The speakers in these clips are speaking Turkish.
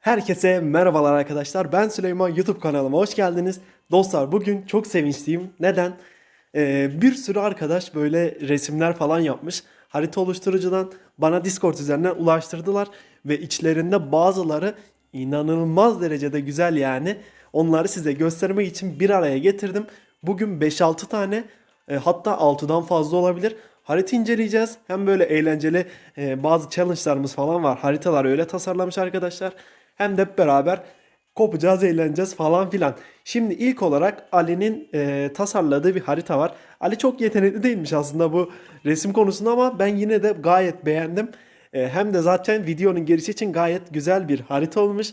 Herkese merhabalar arkadaşlar. Ben Süleyman YouTube kanalıma hoş geldiniz. Dostlar bugün çok sevinçliyim. Neden? Ee, bir sürü arkadaş böyle resimler falan yapmış. Harita oluşturucudan bana Discord üzerinden ulaştırdılar. Ve içlerinde bazıları inanılmaz derecede güzel yani. Onları size göstermek için bir araya getirdim. Bugün 5-6 tane e, hatta 6'dan fazla olabilir. Harita inceleyeceğiz. Hem böyle eğlenceli e, bazı challenge'larımız falan var. Haritalar öyle tasarlamış arkadaşlar. Hem de hep beraber kopacağız, eğleneceğiz falan filan. Şimdi ilk olarak Ali'nin e, tasarladığı bir harita var. Ali çok yetenekli değilmiş aslında bu resim konusunda ama ben yine de gayet beğendim. E, hem de zaten videonun girişi için gayet güzel bir harita olmuş.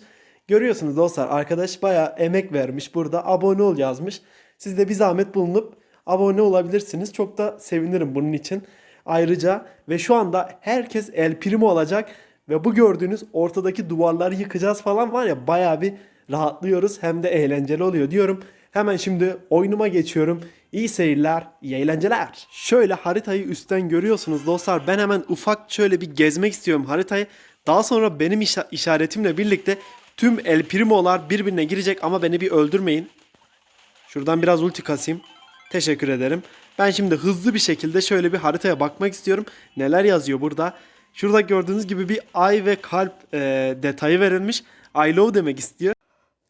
Görüyorsunuz dostlar arkadaş bayağı emek vermiş burada abone ol yazmış. Siz de bir zahmet bulunup abone olabilirsiniz. Çok da sevinirim bunun için. Ayrıca ve şu anda herkes El Primo olacak ve bu gördüğünüz ortadaki duvarları yıkacağız falan var ya bayağı bir rahatlıyoruz hem de eğlenceli oluyor diyorum. Hemen şimdi oyunuma geçiyorum. İyi seyirler, iyi eğlenceler. Şöyle haritayı üstten görüyorsunuz dostlar. Ben hemen ufak şöyle bir gezmek istiyorum haritayı. Daha sonra benim işa- işaretimle birlikte tüm El Primo'lar birbirine girecek ama beni bir öldürmeyin. Şuradan biraz ulti kasayım. Teşekkür ederim. Ben şimdi hızlı bir şekilde şöyle bir haritaya bakmak istiyorum. Neler yazıyor burada? Şurada gördüğünüz gibi bir ay ve kalp e, detayı verilmiş. I love demek istiyor.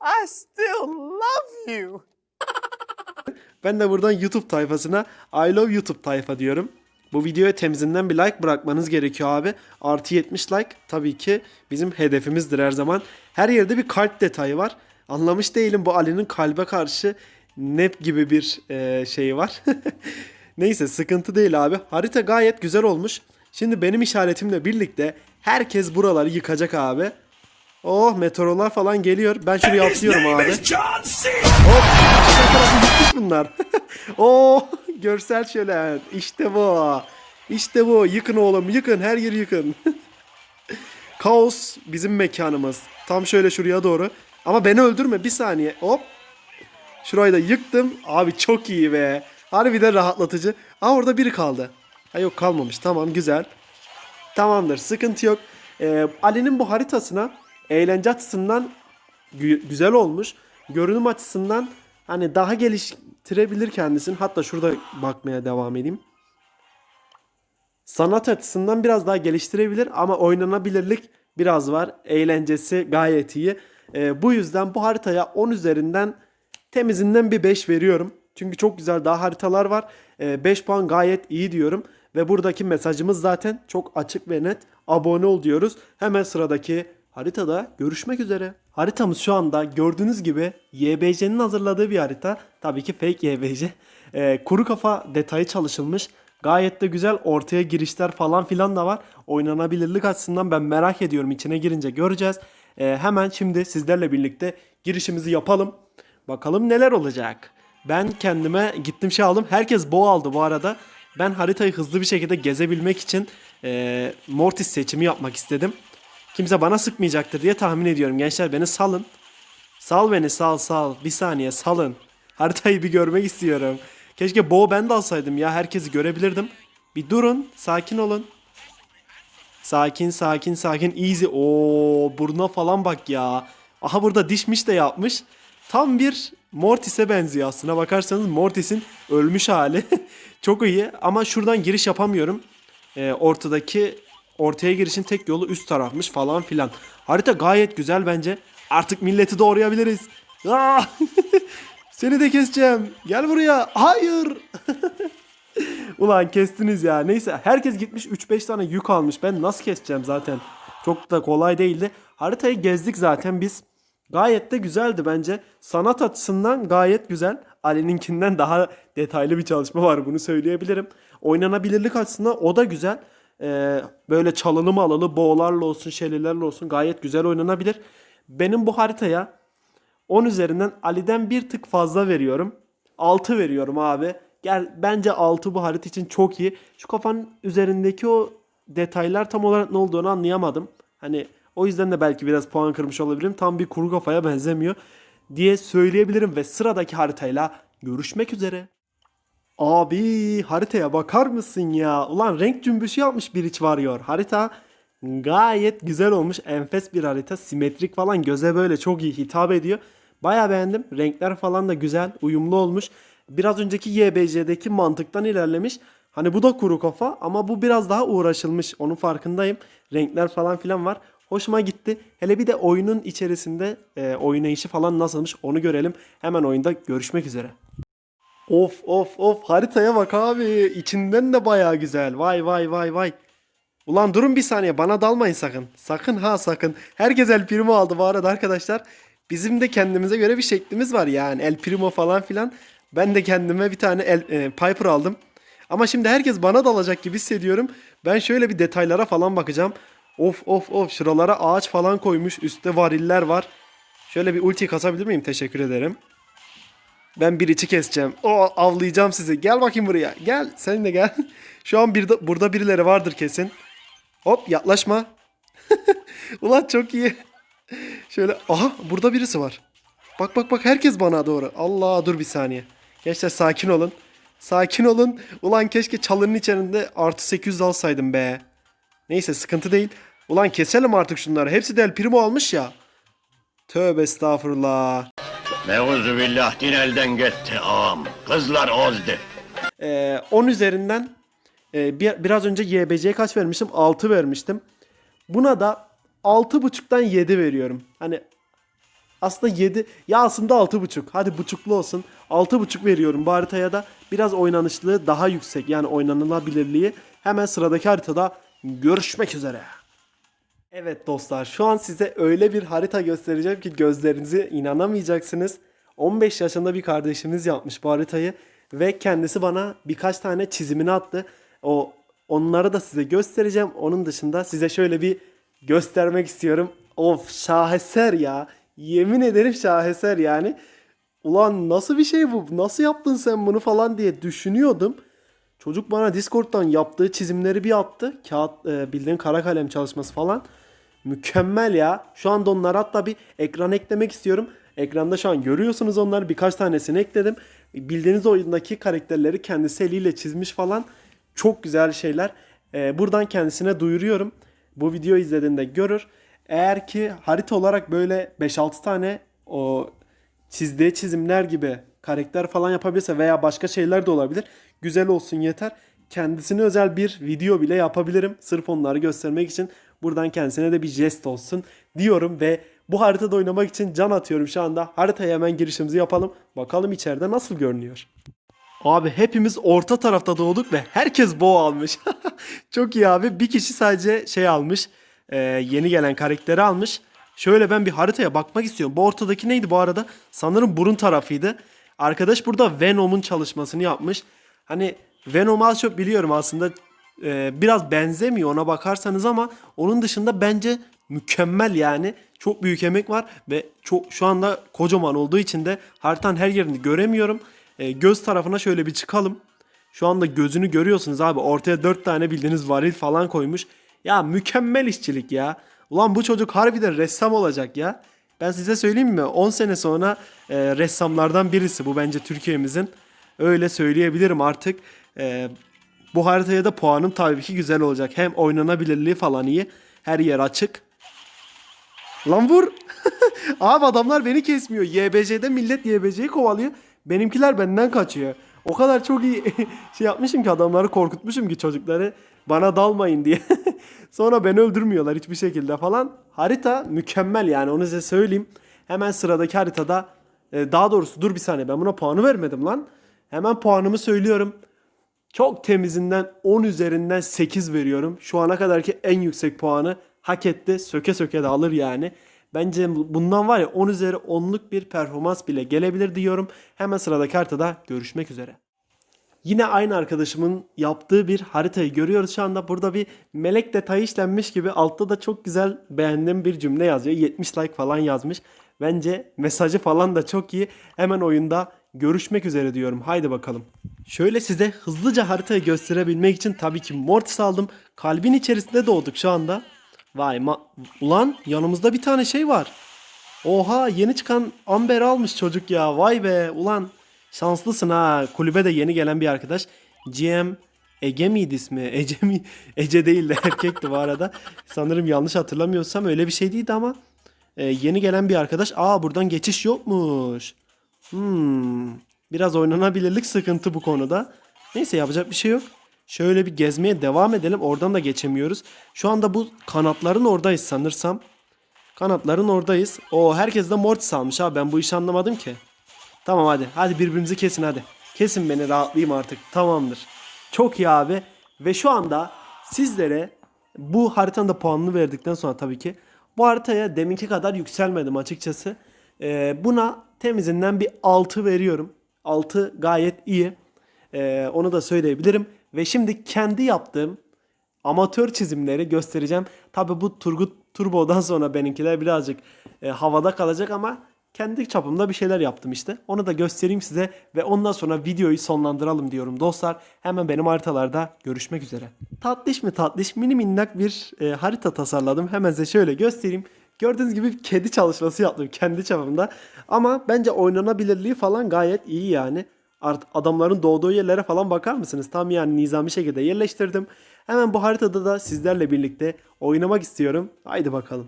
I still love you. Ben de buradan YouTube tayfasına I love YouTube tayfa diyorum. Bu videoya temizinden bir like bırakmanız gerekiyor abi. Artı 70 like tabii ki bizim hedefimizdir her zaman. Her yerde bir kalp detayı var. Anlamış değilim bu Ali'nin kalbe karşı ne gibi bir e, şeyi var. Neyse sıkıntı değil abi. Harita gayet güzel olmuş. Şimdi benim işaretimle birlikte herkes buraları yıkacak abi. Oh meteorlar falan geliyor. Ben şuraya atlıyorum abi. Hop tarafı yıkmış bunlar. Oo görsel şölen. İşte bu. İşte bu. Yıkın oğlum yıkın. Her yeri yıkın. Kaos bizim mekanımız. Tam şöyle şuraya doğru. Ama beni öldürme bir saniye. Hop. Şurayı da yıktım. Abi çok iyi be. Harbiden rahatlatıcı. Aa orada biri kaldı. Ha yok kalmamış. Tamam güzel. Tamamdır sıkıntı yok. Ee, Ali'nin bu haritasına eğlence açısından gü- güzel olmuş. Görünüm açısından hani daha geliştirebilir kendisini. Hatta şurada bakmaya devam edeyim. Sanat açısından biraz daha geliştirebilir ama oynanabilirlik biraz var. Eğlencesi gayet iyi. Ee, bu yüzden bu haritaya 10 üzerinden temizinden bir 5 veriyorum. Çünkü çok güzel daha haritalar var. Ee, 5 puan gayet iyi diyorum. Ve buradaki mesajımız zaten çok açık ve net. Abone ol diyoruz. Hemen sıradaki haritada görüşmek üzere. Haritamız şu anda gördüğünüz gibi YBC'nin hazırladığı bir harita. Tabii ki fake YBC. Ee, kuru kafa detayı çalışılmış. Gayet de güzel ortaya girişler falan filan da var. Oynanabilirlik açısından ben merak ediyorum. İçine girince göreceğiz. Ee, hemen şimdi sizlerle birlikte girişimizi yapalım. Bakalım neler olacak. Ben kendime gittim şey aldım. Herkes boğa aldı bu arada. Ben haritayı hızlı bir şekilde gezebilmek için e, Mortis seçimi yapmak istedim. Kimse bana sıkmayacaktır diye tahmin ediyorum. Gençler beni salın. Sal beni sal sal. Bir saniye salın. Haritayı bir görmek istiyorum. Keşke boğ ben de alsaydım ya. Herkesi görebilirdim. Bir durun. Sakin olun. Sakin sakin sakin. Easy. Oo buruna falan bak ya. Aha burada dişmiş de yapmış. Tam bir Mortis'e benziyor aslına bakarsanız Mortis'in ölmüş hali. Çok iyi ama şuradan giriş yapamıyorum. Ee, ortadaki ortaya girişin tek yolu üst tarafmış falan filan. Harita gayet güzel bence. Artık milleti doğrayabiliriz. Aa! Seni de keseceğim. Gel buraya. Hayır. Ulan kestiniz ya. Neyse herkes gitmiş 3-5 tane yük almış. Ben nasıl keseceğim zaten. Çok da kolay değildi. Haritayı gezdik zaten biz. Gayet de güzeldi bence. Sanat açısından gayet güzel. Ali'ninkinden daha detaylı bir çalışma var bunu söyleyebilirim. Oynanabilirlik açısından o da güzel. Ee, böyle çalılı malalı boğlarla olsun şeylerle olsun gayet güzel oynanabilir. Benim bu haritaya 10 üzerinden Ali'den bir tık fazla veriyorum. 6 veriyorum abi. Gel bence 6 bu harita için çok iyi. Şu kafanın üzerindeki o detaylar tam olarak ne olduğunu anlayamadım. Hani o yüzden de belki biraz puan kırmış olabilirim. Tam bir kuru kafaya benzemiyor diye söyleyebilirim ve sıradaki haritayla görüşmek üzere. Abi haritaya bakar mısın ya? Ulan renk cümbüşü yapmış bir iç varıyor. Harita Gayet güzel olmuş. Enfes bir harita. Simetrik falan göze böyle çok iyi hitap ediyor. Baya beğendim. Renkler falan da güzel. Uyumlu olmuş. Biraz önceki YBC'deki mantıktan ilerlemiş. Hani bu da kuru kafa ama bu biraz daha uğraşılmış. Onun farkındayım. Renkler falan filan var. Hoşuma gitti. Hele bir de oyunun içerisinde e, oynayışı falan nasılmış onu görelim. Hemen oyunda görüşmek üzere. Of of of haritaya bak abi. İçinden de bayağı güzel. Vay vay vay vay. Ulan durun bir saniye bana dalmayın sakın. Sakın ha sakın. Herkes El Primo aldı bu arada arkadaşlar. Bizim de kendimize göre bir şeklimiz var yani. El Primo falan filan. Ben de kendime bir tane El, e, Piper aldım. Ama şimdi herkes bana dalacak gibi hissediyorum. Ben şöyle bir detaylara falan bakacağım. Of of of şuralara ağaç falan koymuş. Üstte variller var. Şöyle bir ulti kasabilir miyim? Teşekkür ederim. Ben bir içi keseceğim. O avlayacağım sizi. Gel bakayım buraya. Gel. Sen de gel. Şu an bir de, burada birileri vardır kesin. Hop yaklaşma. Ulan çok iyi. Şöyle aha burada birisi var. Bak bak bak herkes bana doğru. Allah dur bir saniye. Gençler sakin olun. Sakin olun. Ulan keşke çalının içerisinde artı 800 alsaydım be. Neyse sıkıntı değil. Ulan keselim artık şunları. Hepsi de El Primo almış ya. Tövbe estağfurullah. Meuzu billah din elden gitti ağam. Kızlar ozdu. Ee, 10 üzerinden e, bir, biraz önce YBC'ye kaç vermiştim? 6 vermiştim. Buna da 6.5'tan 7 veriyorum. Hani aslında 7 ya aslında 6.5. Hadi buçuklu olsun. 6.5 veriyorum bu haritaya da. Biraz oynanışlılığı daha yüksek. Yani oynanılabilirliği. Hemen sıradaki haritada görüşmek üzere. Evet dostlar şu an size öyle bir harita göstereceğim ki gözlerinize inanamayacaksınız. 15 yaşında bir kardeşimiz yapmış bu haritayı ve kendisi bana birkaç tane çizimini attı. O onları da size göstereceğim. Onun dışında size şöyle bir göstermek istiyorum. Of şaheser ya. Yemin ederim şaheser yani. Ulan nasıl bir şey bu? Nasıl yaptın sen bunu falan diye düşünüyordum. Çocuk bana Discord'dan yaptığı çizimleri bir attı. Kağıt e, bildiğin kara kalem çalışması falan. Mükemmel ya. Şu anda onları hatta bir ekran eklemek istiyorum. Ekranda şu an görüyorsunuz onları. Birkaç tanesini ekledim. Bildiğiniz oyundaki karakterleri kendisi eliyle çizmiş falan. Çok güzel şeyler. E, buradan kendisine duyuruyorum. Bu videoyu izlediğinde görür. Eğer ki harita olarak böyle 5-6 tane o çizdiği çizimler gibi karakter falan yapabilirse veya başka şeyler de olabilir. Güzel olsun yeter. Kendisine özel bir video bile yapabilirim. Sırf onları göstermek için. Buradan kendisine de bir jest olsun diyorum ve bu haritada oynamak için can atıyorum şu anda. Haritaya hemen girişimizi yapalım. Bakalım içeride nasıl görünüyor. Abi hepimiz orta tarafta doğduk ve herkes boğa almış. Çok iyi abi. Bir kişi sadece şey almış. e, yeni gelen karakteri almış. Şöyle ben bir haritaya bakmak istiyorum. Bu ortadaki neydi bu arada? Sanırım burun tarafıydı. Arkadaş burada Venom'un çalışmasını yapmış. Hani Venom'u az çok biliyorum aslında. e, biraz benzemiyor ona bakarsanız ama onun dışında bence mükemmel yani. Çok büyük emek var ve çok şu anda kocaman olduğu için de haritanın her yerini göremiyorum. E, göz tarafına şöyle bir çıkalım. Şu anda gözünü görüyorsunuz abi. Ortaya 4 tane bildiğiniz varil falan koymuş. Ya mükemmel işçilik ya. Ulan bu çocuk harbiden ressam olacak ya. Ben size söyleyeyim mi? 10 sene sonra e, ressamlardan birisi bu bence Türkiye'mizin. Öyle söyleyebilirim artık. E, bu haritaya da puanım tabii ki güzel olacak. Hem oynanabilirliği falan iyi. Her yer açık. Lan vur. Abi adamlar beni kesmiyor. YBC'de millet YBC'yi kovalıyor. Benimkiler benden kaçıyor. O kadar çok iyi şey yapmışım ki adamları korkutmuşum ki çocukları bana dalmayın diye. Sonra beni öldürmüyorlar hiçbir şekilde falan. Harita mükemmel yani onu size söyleyeyim. Hemen sıradaki haritada e, daha doğrusu dur bir saniye ben buna puanı vermedim lan. Hemen puanımı söylüyorum. Çok temizinden 10 üzerinden 8 veriyorum. Şu ana kadarki en yüksek puanı hak etti. Söke söke de alır yani. Bence bu- bundan var ya 10 üzeri 10'luk bir performans bile gelebilir diyorum. Hemen sıradaki haritada görüşmek üzere. Yine aynı arkadaşımın yaptığı bir haritayı görüyoruz şu anda. Burada bir melek detayı işlenmiş gibi altta da çok güzel beğendiğim bir cümle yazıyor. 70 like falan yazmış. Bence mesajı falan da çok iyi. Hemen oyunda görüşmek üzere diyorum. Haydi bakalım. Şöyle size hızlıca haritayı gösterebilmek için tabii ki Mortis aldım. Kalbin içerisinde doğduk şu anda. Vay ma ulan yanımızda bir tane şey var. Oha yeni çıkan Amber almış çocuk ya. Vay be ulan şanslısın ha. Kulübe de yeni gelen bir arkadaş. GM Ege miydi ismi? Ece mi? Ece değil de erkekti bu arada. Sanırım yanlış hatırlamıyorsam öyle bir şey değildi ama e, yeni gelen bir arkadaş. Aa buradan geçiş yokmuş. Hmm. Biraz oynanabilirlik sıkıntı bu konuda. Neyse yapacak bir şey yok. Şöyle bir gezmeye devam edelim. Oradan da geçemiyoruz. Şu anda bu kanatların oradayız sanırsam. Kanatların oradayız. O herkes de Mortis almış ha. Ben bu işi anlamadım ki. Tamam hadi. Hadi birbirimizi kesin hadi. Kesin beni rahatlayayım artık. Tamamdır. Çok iyi abi. Ve şu anda sizlere bu haritanın da puanını verdikten sonra tabii ki bu haritaya deminki kadar yükselmedim açıkçası. Ee, buna temizinden bir 6 veriyorum. 6 gayet iyi. Ee, onu da söyleyebilirim. Ve şimdi kendi yaptığım amatör çizimleri göstereceğim. Tabi bu Turgut Turbo'dan sonra benimkiler birazcık e, havada kalacak ama kendi çapımda bir şeyler yaptım işte. Onu da göstereyim size ve ondan sonra videoyu sonlandıralım diyorum dostlar. Hemen benim haritalarda görüşmek üzere. Tatlış mı tatlış mini minnak bir e, harita tasarladım. Hemen size şöyle göstereyim. Gördüğünüz gibi kedi çalışması yaptım kendi çapımda. Ama bence oynanabilirliği falan gayet iyi yani. Art adamların doğduğu yerlere falan bakar mısınız? Tam yani nizami şekilde yerleştirdim. Hemen bu haritada da sizlerle birlikte oynamak istiyorum. Haydi bakalım.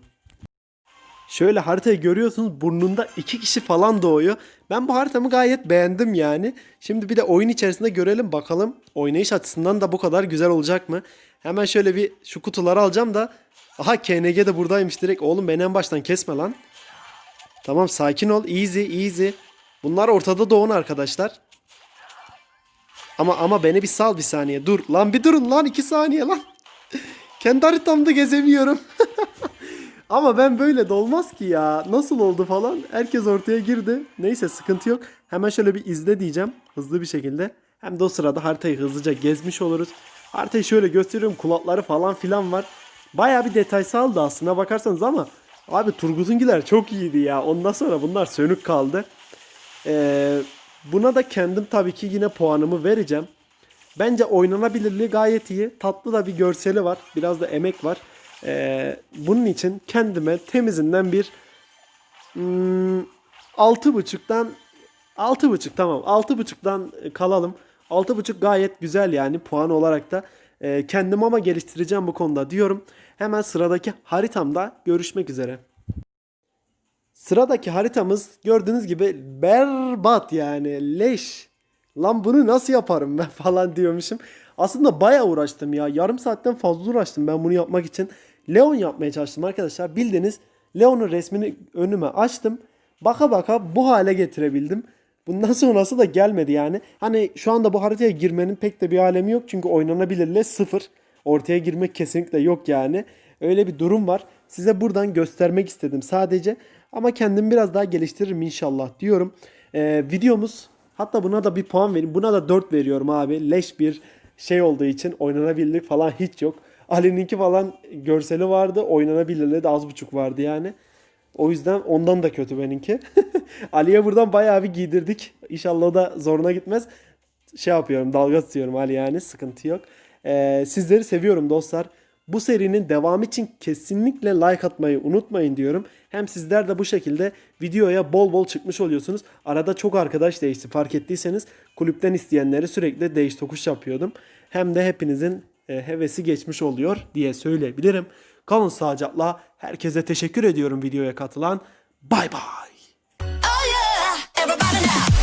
Şöyle haritayı görüyorsunuz burnunda iki kişi falan doğuyor. Ben bu haritamı gayet beğendim yani. Şimdi bir de oyun içerisinde görelim bakalım oynayış açısından da bu kadar güzel olacak mı? Hemen şöyle bir şu kutuları alacağım da. Aha KNG de buradaymış direkt. Oğlum beni en baştan kesme lan. Tamam sakin ol. Easy easy. Bunlar ortada doğun arkadaşlar. Ama ama beni bir sal bir saniye. Dur. Lan bir durun lan iki saniye lan. Kendi haritamda gezemiyorum. Ama ben böyle de olmaz ki ya. Nasıl oldu falan. Herkes ortaya girdi. Neyse sıkıntı yok. Hemen şöyle bir izle diyeceğim. Hızlı bir şekilde. Hem de o sırada haritayı hızlıca gezmiş oluruz. Haritayı şöyle gösteriyorum. Kulakları falan filan var. Baya bir detaysaldı aslına bakarsanız ama abi Turgut'unkiler çok iyiydi ya. Ondan sonra bunlar sönük kaldı. Ee, buna da kendim tabii ki yine puanımı vereceğim. Bence oynanabilirliği gayet iyi. Tatlı da bir görseli var. Biraz da emek var. Ee, bunun için kendime temizinden bir hmm, 6.5'dan 6.5 tamam 6.5'dan kalalım. 6.5 gayet güzel yani puan olarak da. Ee, kendim ama geliştireceğim bu konuda diyorum. Hemen sıradaki haritamda görüşmek üzere. Sıradaki haritamız gördüğünüz gibi berbat yani leş. Lan bunu nasıl yaparım ben falan diyormuşum. Aslında bayağı uğraştım ya. Yarım saatten fazla uğraştım ben bunu yapmak için. Leon yapmaya çalıştım arkadaşlar. Bildiğiniz Leon'un resmini önüme açtım. Baka baka bu hale getirebildim. Bundan sonrası da gelmedi yani. Hani şu anda bu haritaya girmenin pek de bir alemi yok. Çünkü oynanabilirliği sıfır. Ortaya girmek kesinlikle yok yani. Öyle bir durum var. Size buradan göstermek istedim sadece. Ama kendim biraz daha geliştiririm inşallah diyorum. Ee, videomuz hatta buna da bir puan vereyim. Buna da 4 veriyorum abi. Leş bir şey olduğu için oynanabilirlik falan hiç yok. Ali'ninki falan görseli vardı. Oynanabilirliği de az buçuk vardı yani. O yüzden ondan da kötü benimki. Ali'ye buradan bayağı bir giydirdik. İnşallah o da zoruna gitmez. Şey yapıyorum dalga tutuyorum Ali yani sıkıntı yok. Ee, sizleri seviyorum dostlar. Bu serinin devamı için kesinlikle like atmayı unutmayın diyorum. Hem sizler de bu şekilde videoya bol bol çıkmış oluyorsunuz. Arada çok arkadaş değişti fark ettiyseniz kulüpten isteyenleri sürekli değiş tokuş yapıyordum. Hem de hepinizin e, hevesi geçmiş oluyor diye söyleyebilirim. Kalın sağlıcakla herkese teşekkür ediyorum videoya katılan. Bay bay. Listen up.